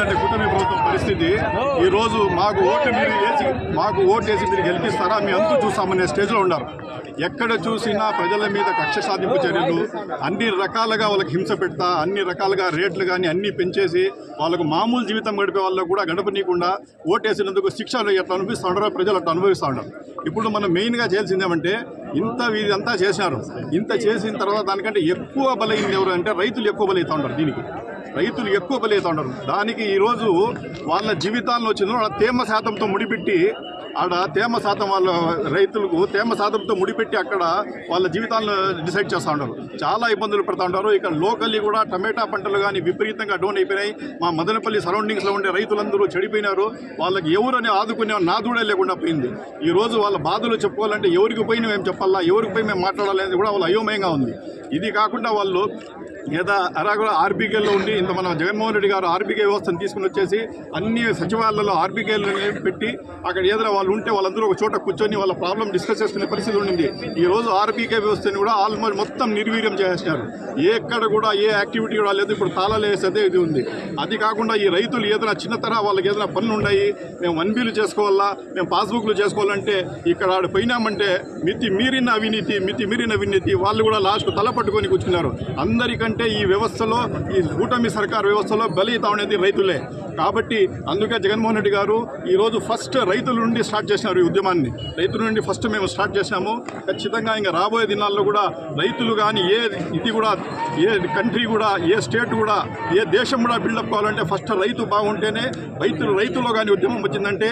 అంటే కూటమి ప్రభుత్వం పరిస్థితి. ఈ రోజు మాకు ఓటు మీరు వేసి మాకు ఓటు వేసి మీరు గెలిపిస్తారా? మీ అంతు చూస్తామనే స్టేజ్లో ఉన్నారు. ఎక్కడ చూసినా ప్రజల మీద కక్ష సాధింపు చర్యలు. అన్ని రకాలుగా వాళ్ళకి హింస పెడతా అన్ని రకాలుగా రేట్లు కానీ అన్ని పెంచేసి వాళ్ళకు మామూలు జీవితం గడిపే వాళ్ళకు కూడా గడపనీయకుండా ఓటేసినందుకు శిక్షలు ఎట్లా అనిపిస్తూ ఉంటారో ప్రజలు అట్లా అనుభవిస్తూ ఉంటారు ఇప్పుడు మనం మెయిన్గా చేయాల్సింది ఏమంటే ఇంత ఇదంతా చేశారు. ఇంత చేసిన తర్వాత దానికంటే ఎక్కువ బలైంది ఎవరు అంటే రైతులు ఎక్కువ బలవుతూ ఉంటారు దీనికి. రైతులు ఎక్కువ బలవుతూ ఉంటారు దానికి ఈరోజు వాళ్ళ జీవితాల్లో వచ్చిన తేమ శాతంతో ముడిపెట్టి ఆడ తేమ శాతం వాళ్ళ రైతులకు తేమ శాతంతో ముడిపెట్టి అక్కడ వాళ్ళ జీవితాలను డిసైడ్ చేస్తూ ఉంటారు. చాలా ఇబ్బందులు పడుతూ ఉంటారు. ఇక్కడ లోకల్లీ కూడా టమాటా పంటలు కానీ విపరీతంగా డౌన్ అయిపోయినాయి. మా మదనపల్లి సరౌండింగ్స్లో ఉండే రైతులందరూ చెడిపోయినారు. వాళ్ళకి ఎవరని ఆదుకునే నాదుడే లేకుండా పోయింది. ఈరోజు వాళ్ళ బాధలు చెప్పుకోవాలంటే ఎవరికి పోయి మేము చెప్పాలా? ఎవరికి పోయి మేము మాట్లాడాలనేది కూడా వాళ్ళు అయోమయంగా ఉంది. ఇది కాకుండా వాళ్ళు ఏదో అరాగుల ఆర్బీకేలో ఉండి ఇంత మన జగన్మోహన్ రెడ్డి గారు ఆర్బీకే వ్యవస్థను తీసుకుని వచ్చేసి అన్ని సచివాలయాల్లో ఆర్బీకేలు పెట్టి అక్కడ ఏదైనా వాళ్ళు ఉంటే వాళ్ళందరూ ఒక చోట కూర్చొని వాళ్ళ ప్రాబ్లం డిస్కస్ చేసుకునే పరిస్థితి ఉండింది. ఈ రోజు ఆర్బీకే వ్యవస్థని కూడా ఆల్మోస్ట్ మొత్తం నిర్వీర్యం చేసేసినారు. ఎక్కడ కూడా ఏ యాక్టివిటీ కూడా లేదు. ఇప్పుడు తాళాలు వేసేదే ఇది ఉంది. అది కాకుండా ఈ రైతులు ఏదైనా చిన్న తరహా వాళ్ళకి ఏదైనా పనులు ఉన్నాయి మేము వన్ బీలు చేసుకోవాలా? మేము పాస్బుక్లు చేసుకోవాలంటే ఇక్కడ ఆడ పోయినామంటే మితి మీరిన అవినీతి మితి మీరిన అవినీతి వాళ్ళు కూడా లాస్ట్ తల పట్టుకొని కూర్చున్నారు. అందరికంటే ఈ వ్యవస్థలో ఈ కూటమి సర్కార్ వ్యవస్థలో బలిత అనేది రైతులే. కాబట్టి అందుకే జగన్మోహన్ రెడ్డి గారు ఈరోజు ఫస్ట్ రైతుల నుండి స్టార్ట్ చేసినారు ఈ ఉద్యమాన్ని. రైతుల నుండి ఫస్ట్ మేము స్టార్ట్ చేసినాము. ఖచ్చితంగా ఇంకా రాబోయే దినాల్లో కూడా రైతులు కానీ ఏ ఇది కూడా ఏ కంట్రీ కూడా ఏ స్టేట్ కూడా ఏ దేశం కూడా బిల్డప్ కావాలంటే ఫస్ట్ రైతు బాగుంటేనే రైతులు రైతులో కానీ ఉద్యమం వచ్చిందంటే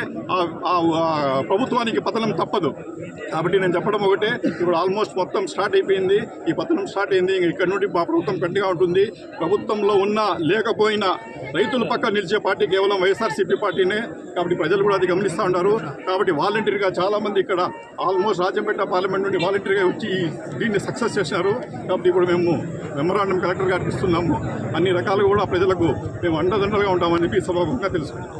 ప్రభుత్వానికి పతనం తప్పదు. కాబట్టి నేను చెప్పడం ఒకటే ఇప్పుడు ఆల్మోస్ట్ మొత్తం స్టార్ట్ అయిపోయింది. ఈ పతనం స్టార్ట్ అయింది. ఇంక ఇక్కడ నుండి మా ప్రభుత్వం గట్టిగా ఉంటుంది. ప్రభుత్వంలో ఉన్న లేకపోయినా రైతుల పక్క నిలిచే పార్టీ కేవలం వైఎస్ఆర్సీపీ పార్టీనే కాబట్టి ప్రజలు కూడా అది గమనిస్తూ ఉన్నారు. కాబట్టి వాలంటీర్గా చాలామంది ఇక్కడ ఆల్మోస్ట్ రాజంపేట పార్లమెంట్ నుండి వాలంటీర్గా వచ్చి దీన్ని సక్సెస్ చేశారు. కాబట్టి ఇప్పుడు మేము మెమరాండం కలెక్టర్ గారికి ఇస్తున్నాము. అన్ని రకాలుగా కూడా ప్రజలకు మేము అండదండలుగా ఉంటామని చెప్పి సభాముఖంగా తెలుసుకున్నాం